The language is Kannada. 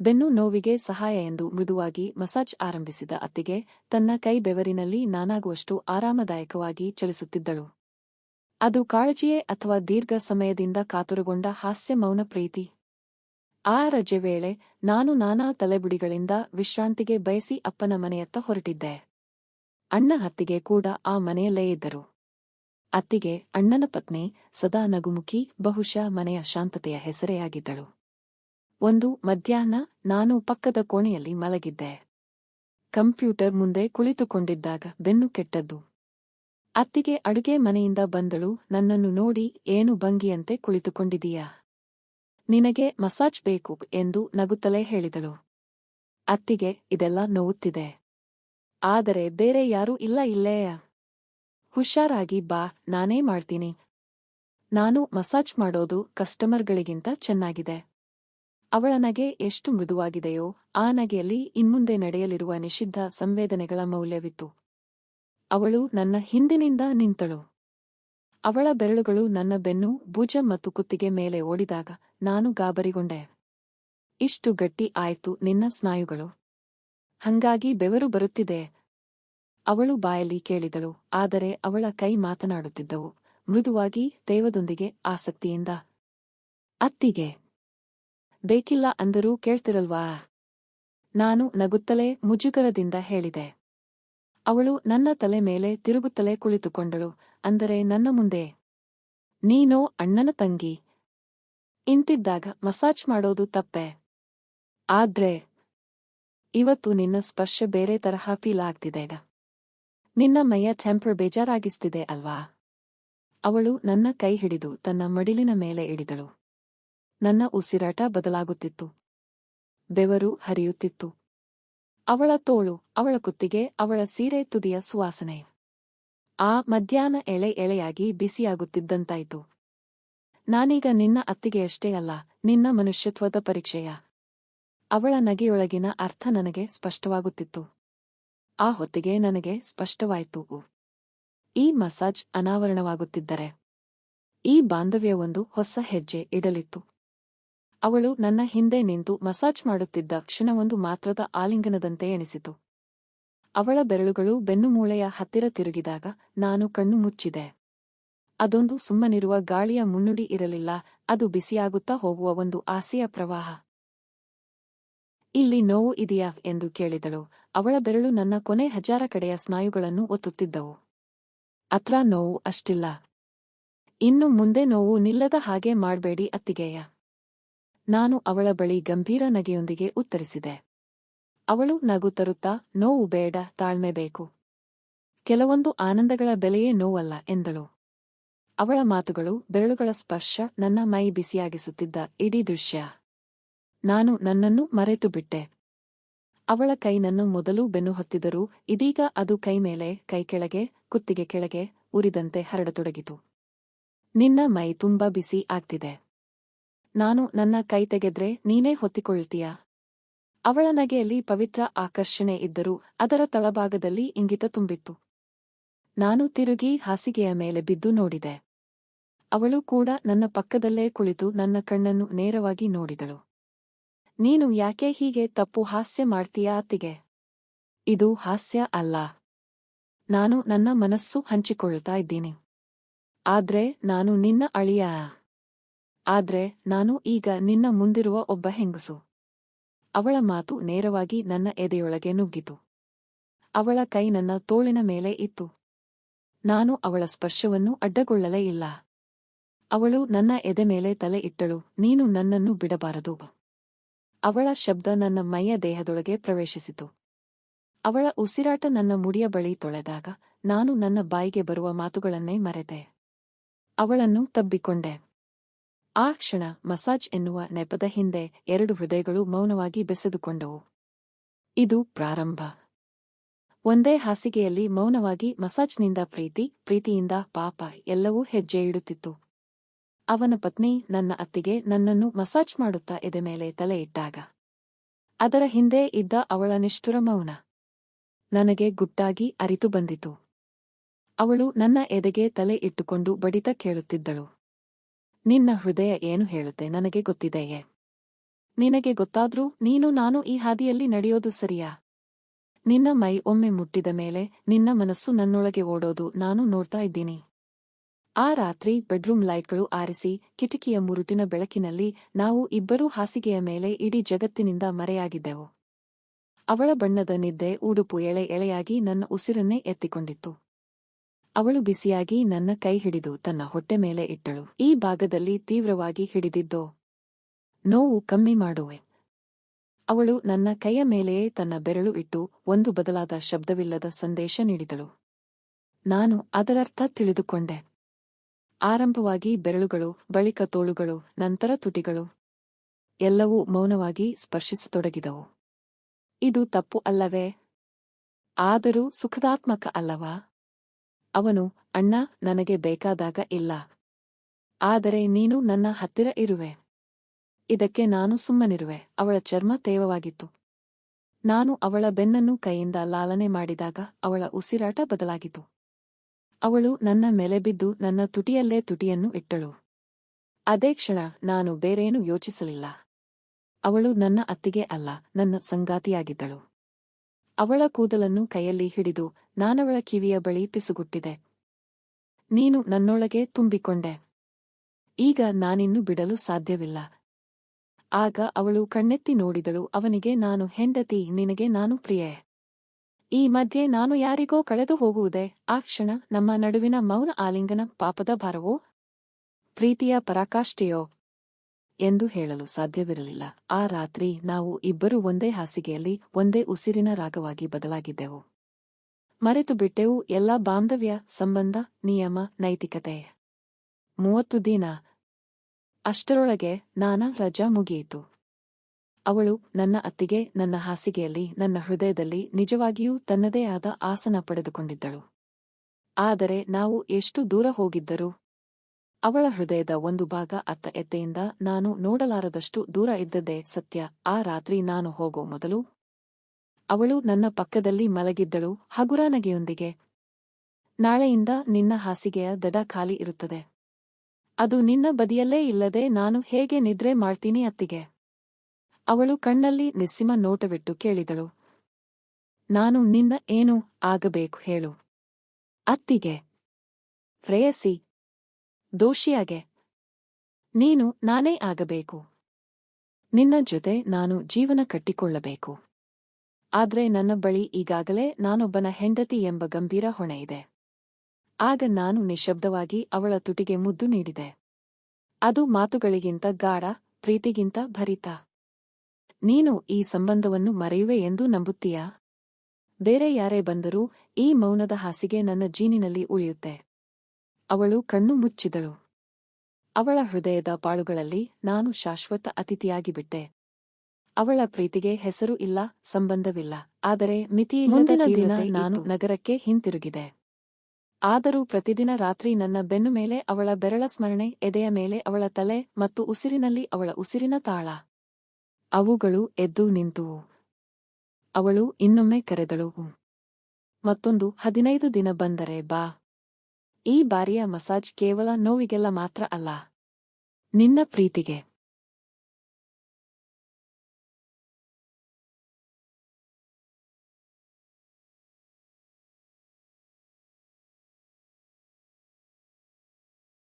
ಬೆನ್ನು ನೋವಿಗೆ ಸಹಾಯ ಎಂದು ಮೃದುವಾಗಿ ಮಸಾಜ್ ಆರಂಭಿಸಿದ ಅತ್ತಿಗೆ ತನ್ನ ಕೈ ಬೆವರಿನಲ್ಲಿ ನಾನಾಗುವಷ್ಟು ಆರಾಮದಾಯಕವಾಗಿ ಚಲಿಸುತ್ತಿದ್ದಳು. ಅದು ಕಾಳಜಿಯೇ ಅಥವಾ ದೀರ್ಘ ಸಮಯದಿಂದ ಕಾತುರಗೊಂಡ ಹಾಸ್ಯ ಮೌನ ಪ್ರೀತಿ? ಆ ರಜೆ ವೇಳೆ ನಾನು ನಾನಾ ತಲೆಬುಡಿಗಳಿಂದ ವಿಶ್ರಾಂತಿಗೆ ಬಯಸಿ ಅಪ್ಪನ ಮನೆಯತ್ತ ಹೊರಟಿದ್ದೆ. ಅಣ್ಣ ಹತ್ತಿಗೆ ಕೂಡ ಆ ಮನೆಯಲ್ಲೇ ಇದ್ದರು. ಅತ್ತಿಗೆ ಅಣ್ಣನ ಪತ್ನಿ ಸದಾ ನಗುಮುಖಿ ಬಹುಶಃ ಮನೆಯ ಶಾಂತತೆಯ ಹೆಸರೆಯಾಗಿದ್ದಳು ಒಂದು ಮಧ್ಯಾಹ್ನ ನಾನು ಪಕ್ಕದ ಕೋಣೆಯಲ್ಲಿ ಮಲಗಿದ್ದೆ. ಕಂಪ್ಯೂಟರ್ ಮುಂದೆ ಕುಳಿತುಕೊಂಡಿದ್ದಾಗ ಬೆನ್ನು ಕೆಟ್ಟದ್ದು. ಅತ್ತಿಗೆ ಅಡುಗೆ ಮನೆಯಿಂದ ಬಂದಳು, ನನ್ನನ್ನು ನೋಡಿ, ಏನು ಭಂಗಿಯಂತೆ ಕುಳಿತುಕೊಂಡಿದೀಯಾ ನಿನಗೆ ಮಸಾಜ್ ಬೇಕು ಎಂದು ನಗುತ್ತಲೇ ಹೇಳಿದಳು. ಅತ್ತಿಗೆ ಇದೆಲ್ಲ ನೋವುತ್ತಿದೆ. ಆದರೆ ಬೇರೆ ಯಾರೂ ಇಲ್ಲ ಇಲ್ಲೇಯ? ಹುಷಾರಾಗಿ ಬಾ, ನಾನೇ ಮಾಡ್ತೀನಿ. ನಾನು ಮಸಾಜ್ ಮಾಡೋದು ಕಸ್ಟಮರ್ಗಳಿಗಿಂತ ಚೆನ್ನಾಗಿದೆ. ಅವಳ ನಗೆ ಎಷ್ಟು ಮೃದುವಾಗಿದೆಯೋ ಆ ನಗೆಯಲ್ಲಿ ಇನ್ಮುಂದೆ ನಡೆಯಲಿರುವ ನಿಷಿದ್ಧ ಸಂವೇದನೆಗಳ ಮೌಲ್ಯವಿತ್ತು. ಅವಳು ನನ್ನ ಹಿಂದಿನಿಂದ ನಿಂತಳು. ಅವಳ ಬೆರಳುಗಳು ನನ್ನ ಬೆನ್ನು, ಭುಜ ಮತ್ತು ಕುತ್ತಿಗೆ ಮೇಲೆ ಓಡಿದಾಗ ನಾನು ಗಾಬರಿಗೊಂಡೆ. ಇಷ್ಟು ಗಟ್ಟಿ ಆಯ್ತು ನಿನ್ನ ಸ್ನಾಯುಗಳು. ಹಂಗಾಗಿ ಬೆವರು ಬರುತ್ತಿದೆ. ಅವಳು ಬಾಯಲ್ಲಿ ಕೇಳಿದಳು, ಆದರೆ ಅವಳ ಕೈ ಮಾತನಾಡುತ್ತಿದ್ದವು. ಮೃದುವಾಗಿ ತೇವದೊಂದಿಗೆ ಆಸಕ್ತಿಯಿಂದ, ಅತ್ತಿಗೆ. ಬೇಕಿಲ್ಲ ಅಂದರೂ ಕೇಳ್ತಿರಲ್ವಾ? ನಾನು ನಗುತ್ತಲೇ ಮುಜುಗರದಿಂದ ಹೇಳಿದೆ. ಅವಳು ನನ್ನ ತಲೆ ಮೇಲೆ ತಿರುಗುತ್ತಲೇ ಕುಳಿತುಕೊಂಡಳು, ಅಂದರೆ ನನ್ನ ಮುಂದೆ. ನೀನೋ ಅಣ್ಣನ ತಂಗಿ. ಇಂತಿದ್ದಾಗ ಮಸಾಜ್ ಮಾಡೋದು ತಪ್ಪೆ? ಆದ್ರೆ, ಇವತ್ತು ನಿನ್ನ ಸ್ಪರ್ಶ ಬೇರೆ ತರಹ ಫೀಲ್ ಆಗ್ತಿದೆ ನಿನ್ನ ಮೈಯ ಟೆಂಪರ್ ಬೇಜಾರಾಗಿಸ್ತಿದೆ ಅಲ್ವಾ? ಅವಳು ನನ್ನ ಕೈ ಹಿಡಿದು ತನ್ನ ಮಡಿಲಿನ ಮೇಲೆ ಇಡಿದಳು ನನ್ನ ಉಸಿರಾಟ ಬದಲಾಗುತ್ತಿತ್ತು. ಬೆವರು ಹರಿಯುತ್ತಿತ್ತು. ಅವಳ ತೋಳು, ಅವಳ ಕುತ್ತಿಗೆ, ಅವಳ ಸೀರೆ ತುದಿಯ ಸುವಾಸನೆ. ಆ ಮಧ್ಯಾಹ್ನ ಎಳೆ ಎಳೆಯಾಗಿ ಬಿಸಿಯಾಗುತ್ತಿದ್ದಂತಾಯಿತು. ನಾನೀಗ ನಿನ್ನ ಅತ್ತಿಗೆಯಷ್ಟೇ ಅಲ್ಲ, ನಿನ್ನ ಮನುಷ್ಯತ್ವದ ಪರೀಕ್ಷೆಯ. ಅವಳ ನಗೆಯೊಳಗಿನ ಅರ್ಥ ನನಗೆ ಸ್ಪಷ್ಟವಾಗುತ್ತಿತ್ತು. ಆ ಹೊತ್ತಿಗೆ ನನಗೆ ಸ್ಪಷ್ಟವಾಯಿತು. ಈ ಮಸಾಜ್ ಅನಾವರಣವಾಗುತ್ತಿದ್ದರೆ. ಈ ಬಾಂಧವ್ಯವೊಂದು ಹೊಸ ಹೆಜ್ಜೆ ಇಡಲಿತ್ತು. ಅವಳು ನನ್ನ ಹಿಂದೆ ನಿಂತು ಮಸಾಜ್ ಮಾಡುತ್ತಿದ್ದ ಕ್ಷಣವೊಂದು ಮಾತ್ರದ ಆಲಿಂಗನದಂತೆ ಎನಿಸಿತು. ಅವಳ ಬೆರಳುಗಳು ಬೆನ್ನುಮೂಳೆಯ ಹತ್ತಿರ ತಿರುಗಿದಾಗ ನಾನು ಕಣ್ಣು ಮುಚ್ಚಿದೆ. ಅದೊಂದು ಸುಮ್ಮನಿರುವ ಗಾಳಿಯ ಮುನ್ನುಡಿ ಇರಲಿಲ್ಲ, ಅದು ಬಿಸಿಯಾಗುತ್ತಾ ಹೋಗುವ ಒಂದು ಆಸೆಯ ಪ್ರವಾಹ. ಇಲ್ಲಿ ನೋವು ಇದೆಯಾ? ಎಂದು ಕೇಳಿದಳು. ಅವಳ ಬೆರಳು ನನ್ನ ಕೊನೆ ಹಜಾರ ಕಡೆಯ ಸ್ನಾಯುಗಳನ್ನು ಒತ್ತುತ್ತಿದ್ದವು. ಅತ್ರ ನೋವು ಅಷ್ಟಿಲ್ಲ. ಇನ್ನು ಮುಂದೆ ನೋವು ನಿಲ್ಲದ ಹಾಗೆ ಮಾಡಬೇಡಿ ಅತ್ತಿಗೆಯ. ನಾನು ಅವಳ ಬಳಿ ಗಂಭೀರ ನಗೆಯೊಂದಿಗೆ ಉತ್ತರಿಸಿದೆ. ಅವಳು ನಗು ತರುತ್ತಾ, ನೋವು ಬೇಡ, ತಾಳ್ಮೆ ಬೇಕು. ಕೆಲವೊಂದು ಆನಂದಗಳ ಬೆಲೆಯೇ ನೋವಲ್ಲ, ಎಂದಳು. ಅವಳ ಮಾತುಗಳು, ಬೆರಳುಗಳ ಸ್ಪರ್ಶ ನನ್ನ ಮೈ ಬಿಸಿಯಾಗಿಸುತ್ತಿದ್ದ ಇಡೀ ದೃಶ್ಯ. ನಾನು ನನ್ನನ್ನು ಮರೆತು ಬಿಟ್ಟೆ. ಅವಳ ಕೈ ನನ್ನ ಮೊದಲು ಬೆನ್ನು ಹೊತ್ತಿದರೂ, ಇದೀಗ ಅದು ಕೈ ಮೇಲೆ, ಕೈ ಕೆಳಗೆ, ಕುತ್ತಿಗೆ ಕೆಳಗೆ, ಉರಿದಂತೆ ಹರಡತೊಡಗಿತು. ನಿನ್ನ ಮೈ ತುಂಬಾ ಬಿಸಿ ಆಗ್ತಿದೆ. ನಾನು ನನ್ನ ಕೈ ತೆಗೆದ್ರೆ ನೀನೇ ಹೊತ್ತಿಕೊಳ್ತೀಯ? ಅವಳ ನಗೆಯಲ್ಲಿ ಪವಿತ್ರ ಆಕರ್ಷಣೆ ಇದ್ದರೂ ಅದರ ತಳಭಾಗದಲ್ಲಿ ಇಂಗಿತ ತುಂಬಿತ್ತು. ನಾನು ತಿರುಗಿ ಹಾಸಿಗೆಯ ಮೇಲೆ ಬಿದ್ದು ನೋಡಿದೆ. ಅವಳು ಕೂಡ ನನ್ನ ಪಕ್ಕದಲ್ಲೇ ಕುಳಿತು ನನ್ನ ಕಣ್ಣನ್ನು ನೇರವಾಗಿ ನೋಡಿದಳು. ನೀನು ಯಾಕೆ ಹೀಗೆ ತಪ್ಪು ಹಾಸ್ಯ ಮಾಡ್ತೀಯಾ ಅತ್ತಿಗೆ? ಇದು ಹಾಸ್ಯ ಅಲ್ಲ. ನಾನು ನನ್ನ ಮನಸ್ಸು ಹಂಚಿಕೊಳ್ಳುತ್ತಾ ಇದ್ದೀನಿ. ಆದ್ರೆ ನಾನು ನಿನ್ನ ಅಳಿಯ. ಆದ್ರೆ ನಾನು ಈಗ ನಿನ್ನ ಮುಂದಿರುವ ಒಬ್ಬ ಹೆಂಗಸು. ಅವಳ ಮಾತು ನೇರವಾಗಿ ನನ್ನ ಎದೆಯೊಳಗೆ ನುಗ್ಗಿತು. ಅವಳ ಕೈ ನನ್ನ ತೋಳಿನ ಮೇಲೆ ಇತ್ತು. ನಾನು ಅವಳ ಸ್ಪರ್ಶವನ್ನು ಅಡ್ಡಗೊಳ್ಳಲೇ ಇಲ್ಲ. ಅವಳು ನನ್ನ ಎದೆ ಮೇಲೆ ತಲೆ ಇಟ್ಟಳು, ನೀನು ನನ್ನನ್ನು ಬಿಡಬಾರದು. ಅವಳ ಶಬ್ದ ನನ್ನ ಮೈಯ ದೇಹದೊಳಗೆ ಪ್ರವೇಶಿಸಿತು. ಅವಳ ಉಸಿರಾಟ ನನ್ನ ಮುಡಿಯ ಬಳಿ ತೊಳೆದಾಗ ನಾನು ನನ್ನ ಬಾಯಿಗೆ ಬರುವ ಮಾತುಗಳನ್ನೇ ಮರೆತೆ. ಅವಳನ್ನು ತಬ್ಬಿಕೊಂಡೆ. ಆ ಕ್ಷಣ ಮಸಾಜ್ ಎನ್ನುವ ನೆಪದ ಹಿಂದೆ ಎರಡು ಹೃದಯಗಳು ಮೌನವಾಗಿ ಬೆಸೆದುಕೊಂಡವು. ಇದು ಪ್ರಾರಂಭ. ಒಂದೇ ಹಾಸಿಗೆಯಲ್ಲಿ ಮೌನವಾಗಿ ಮಸಾಜ್ನಿಂದ ಪ್ರೀತಿ, ಪ್ರೀತಿಯಿಂದ ಪಾಪ ಎಲ್ಲವೂ ಹೆಜ್ಜೆ ಇಡುತ್ತಿತ್ತು. ಅವನ ಪತ್ನಿ ನನ್ನ ಅತ್ತಿಗೆ ನನ್ನನ್ನು ಮಸಾಜ್ ಮಾಡುತ್ತಾ ಎದೆ ಮೇಲೆ ತಲೆ ಇಟ್ಟಾಗ. ಅದರ ಹಿಂದೆ ಇದ್ದ ಅವಳ ನಿಷ್ಠುರ ಮೌನ. ನನಗೆ ಗುಟ್ಟಾಗಿ ಅರಿತು ಬಂದಿತು. ಅವಳು ನನ್ನ ಎದೆಗೆ ತಲೆ ಇಟ್ಟುಕೊಂಡು ಬಡಿತ ಕೇಳುತ್ತಿದ್ದಳು. ನಿನ್ನ ಹೃದಯ ಏನು ಹೇಳುತ್ತೆ? ನನಗೆ ಗೊತ್ತಿದೆಯೇ? ನಿನಗೆ ಗೊತ್ತಾದ್ರೂ ನೀನು ನಾನು ಈ ಹಾದಿಯಲ್ಲಿ ನಡೆಯೋದು ಸರಿಯಾ? ನಿನ್ನ ಮೈ ಒಮ್ಮೆ ಮುಟ್ಟಿದ ಮೇಲೆ ನಿನ್ನ ಮನಸ್ಸು ನನ್ನೊಳಗೆ ಓಡೋದು ನಾನು ನೋಡ್ತಾ ಇದ್ದೀನಿ. ಆ ರಾತ್ರಿ ಬೆಡ್ರೂಮ್ ಲೈಟ್ಗಳು ಆರಿಸಿ ಕಿಟಕಿಯ ಮುರುಟಿನ ಬೆಳಕಿನಲ್ಲಿ ನಾವು ಇಬ್ಬರೂ ಹಾಸಿಗೆಯ ಮೇಲೆ ಇಡೀ ಜಗತ್ತಿನಿಂದ ಮರೆಯಾಗಿದ್ದೆವು. ಅವಳ ಬಣ್ಣದ ನಿದ್ದೆ ಉಡುಪು ಎಳೆ ಎಳೆಯಾಗಿ ನನ್ನ ಉಸಿರನ್ನೇ ಎತ್ತಿಕೊಂಡಿತ್ತು. ಅವಳು ಬಿಸಿಯಾಗಿ ನನ್ನ ಕೈ ಹಿಡಿದು ತನ್ನ ಹೊಟ್ಟೆ ಮೇಲೆ ಇಟ್ಟಳು. ಈ ಭಾಗದಲ್ಲಿ ತೀವ್ರವಾಗಿ ಹಿಡಿದಿದ್ದೋ? ನೋವು ಕಮ್ಮಿ ಮಾಡುವೆ. ಅವಳು ನನ್ನ ಕೈಯ ಮೇಲೆಯೇ ತನ್ನ ಬೆರಳು ಇಟ್ಟು ಒಂದು ಬದಲಾದ ಶಬ್ದವಿಲ್ಲದ ಸಂದೇಶ ನೀಡಿದಳು. ನಾನು ಅದರರ್ಥ ತಿಳಿದುಕೊಂಡೆ. ಆರಂಭವಾಗಿ ಬೆರಳುಗಳು, ಬಳಿಕ ತೋಳುಗಳು, ನಂತರ ತುಟಿಗಳು, ಎಲ್ಲವೂ ಮೌನವಾಗಿ ಸ್ಪರ್ಶಿಸತೊಡಗಿದವು. ಇದು ತಪ್ಪು ಅಲ್ಲವೇ? ಆದರೂ ಸುಖದಾತ್ಮಕ ಅಲ್ಲವಾ? ಅವನು, ಅಣ್ಣ, ನನಗೆ ಬೇಕಾದಾಗ ಇಲ್ಲ. ಆದರೆ ನೀನು ನನ್ನ ಹತ್ತಿರ ಇರುವೆ. ಇದಕ್ಕೆ ನಾನು ಸುಮ್ಮನಿರುವೆ. ಅವಳ ಚರ್ಮ ತೇವವಾಗಿತ್ತು. ನಾನು ಅವಳ ಬೆನ್ನನ್ನು ಕೈಯಿಂದ ಲಾಲನೆ ಮಾಡಿದಾಗ ಅವಳ ಉಸಿರಾಟ ಬದಲಾಗಿತು ಅವಳು ನನ್ನ ಮೇಲೆ ಬಿದ್ದು ನನ್ನ ತುಟಿಯಲ್ಲೇ ತುಟಿಯನ್ನು ಇಟ್ಟಳು. ಅದೇ ಕ್ಷಣ ನಾನು ಬೇರೇನು ಯೋಚಿಸಲಿಲ್ಲ. ಅವಳು ನನ್ನ ಅತ್ತಿಗೆ ಅಲ್ಲ, ನನ್ನ ಸಂಗಾತಿಯಾಗಿದ್ದಳು. ಅವಳ ಕೂದಲನ್ನು ಕೈಯಲ್ಲಿ ಹಿಡಿದು ನಾನವಳ ಕಿವಿಯ ಬಳಿ ಪಿಸುಗುಟ್ಟಿದೆ. ನೀನು ನನ್ನೊಳಗೆ ತುಂಬಿಕೊಂಡೆ. ಈಗ ನಾನಿನ್ನು ಬಿಡಲು ಸಾಧ್ಯವಿಲ್ಲ. ಆಗ ಅವಳು ಕಣ್ಣೆತ್ತಿ ನೋಡಿದಳು, ಅವನಿಗೆ ನಾನು ಹೆಂಡತಿ, ನಿನಗೆ ನಾನು ಪ್ರಿಯೆ. ಈ ಮಧ್ಯೆ ನಾನು ಯಾರಿಗೋ ಕಳೆದು ಹೋಗುವುದೇ, ಆ ಕ್ಷಣ ನಮ್ಮ ನಡುವಿನ ಮೌನ ಆಲಿಂಗನ ಪಾಪದ ಭಾರವೋ? ಪ್ರೀತಿಯ ಪರಾಕಾಷ್ಠೆಯೋ? ಎಂದು ಹೇಳಲು ಸಾಧ್ಯವಿರಲಿಲ್ಲ. ಆ ರಾತ್ರಿ ನಾವು ಇಬ್ಬರೂ ಒಂದೇ ಹಾಸಿಗೆಯಲ್ಲಿ, ಒಂದೇ ಉಸಿರಿನ ರಾಗವಾಗಿ ಬದಲಾಗಿದ್ದೆವು. ಮರೆತು ಬಿಟ್ಟೆವು ಎಲ್ಲ ಬಾಂಧವ್ಯ, ಸಂಬಂಧ, ನಿಯಮ, ನೈತಿಕತೆ. ಮೂವತ್ತು ದಿನ. ಅಷ್ಟರೊಳಗೆ ನಾನಾ ರಜಾ ಮುಗಿಯಿತು. ಅವಳು ನನ್ನ ಅತ್ತಿಗೆ, ನನ್ನ ಹಾಸಿಗೆಯಲ್ಲಿ, ನನ್ನ ಹೃದಯದಲ್ಲಿ ನಿಜವಾಗಿಯೂ ತನ್ನದೇ ಆದ ಆಸನ ಪಡೆದುಕೊಂಡಿದ್ದಳು. ಆದರೆ ನಾವು ಎಷ್ಟು ದೂರ ಹೋಗಿದ್ದರು? ಅವಳ ಹೃದಯದ ಒಂದು ಭಾಗ ಅತ್ತ ಎತ್ತೆಯಿಂದ ನಾನು ನೋಡಲಾರದಷ್ಟು ದೂರ ಇದ್ದದ್ದೇ ಸತ್ಯ. ಆ ರಾತ್ರಿ ನಾನು ಹೋಗೋ ಮೊದಲು ಅವಳು ನನ್ನ ಪಕ್ಕದಲ್ಲಿ ಮಲಗಿದ್ದಳು ಹಗುರಾನಗೆಯೊಂದಿಗೆ. ನಾಳೆಯಿಂದ ನಿನ್ನ ಹಾಸಿಗೆಯ ದಡ ಖಾಲಿ ಇರುತ್ತದೆ. ಅದು ನಿನ್ನ ಬದಿಯಲ್ಲೇ ಇಲ್ಲದೆ ನಾನು ಹೇಗೆ ನಿದ್ರೆ ಮಾಡ್ತೀನಿ ಅತ್ತಿಗೆ. ಅವಳು ಕಣ್ಣಲ್ಲಿ ನಿಸ್ಸಿಮ ನೋಟವಿಟ್ಟು ಕೇಳಿದಳು. ನಾನು ನಿನ್ನ ಏನು ಆಗಬೇಕು ಹೇಳು. ಅತ್ತಿಗೆ ಪ್ರೇಯಸಿ ದೋಷಿಯಾಗೆ, ನೀನು ನಾನೇ ಆಗಬೇಕು. ನಿನ್ನ ಜೊತೆ ನಾನು ಜೀವನ ಕಟ್ಟಿಕೊಳ್ಳಬೇಕು. ಆದ್ರೆ ನನ್ನ ಬಳಿ ಈಗಾಗಲೇ ನಾನೊಬ್ಬನ ಹೆಂಡತಿ ಎಂಬ ಗಂಭೀರ ಹೊಣೆ ಇದೆ. ಆಗ ನಾನು ನಿಶಬ್ದವಾಗಿ ಅವಳ ತುಟಿಗೆ ಮುದ್ದು ನೀಡಿದೆ. ಅದು ಮಾತುಗಳಿಗಿಂತ ಗಾಢ, ಪ್ರೀತಿಗಿಂತ ಭರಿತ. ನೀನು ಈ ಸಂಬಂಧವನ್ನು ಮರೆಯುವೆ ಎಂದು ನಂಬುತ್ತೀಯಾ? ಬೇರೆ ಯಾರೇ ಬಂದರೂ ಈ ಮೌನದ ಹಾಸಿಗೆ ನನ್ನ ಜೀನಿನಲ್ಲಿ ಉಳಿಯುತ್ತೆ. ಅವಳು ಕಣ್ಣು ಮುಚ್ಚಿದಳು. ಅವಳ ಹೃದಯದ ಪಾಳುಗಳಲ್ಲಿ ನಾನು ಶಾಶ್ವತ ಅತಿಥಿಯಾಗಿಬಿಟ್ಟೆ. ಅವಳ ಪ್ರೀತಿಗೆ ಹೆಸರು ಇಲ್ಲ ಸಂಬಂಧವಿಲ್ಲ ಆದರೆ ಮಿತಿಯಿಲ್ಲದ ದಿನ ನಾನು ನಗರಕ್ಕೆ ಹಿಂತಿರುಗಿದೆ. ಆದರೂ ಪ್ರತಿದಿನ ರಾತ್ರಿ ನನ್ನ ಬೆನ್ನು ಮೇಲೆ ಅವಳ ಬೆರಳ ಸ್ಮರಣೆ ಎದೆಯ ಮೇಲೆ ಅವಳ ತಲೆ ಮತ್ತು ಉಸಿರಿನಲ್ಲಿ ಅವಳ ಉಸಿರಿನ ತಾಳ. ಅವುಗಳು ಎದ್ದು ನಿಂತುವು. ಅವಳು ಇನ್ನೊಮ್ಮೆ ಕರೆದಳು ಮತ್ತೊಂದು ಹದಿನೈದು ದಿನ ಬಂದರೆ ಬಾ. ಈ ಬಾರಿಯ ಮಸಾಜ್ ಕೇವಲ ನೋವಿಗೆಲ್ಲ ಮಾತ್ರ ಅಲ್ಲ. ನಿನ್ನ ಪ್ರೀತಿಗೆ.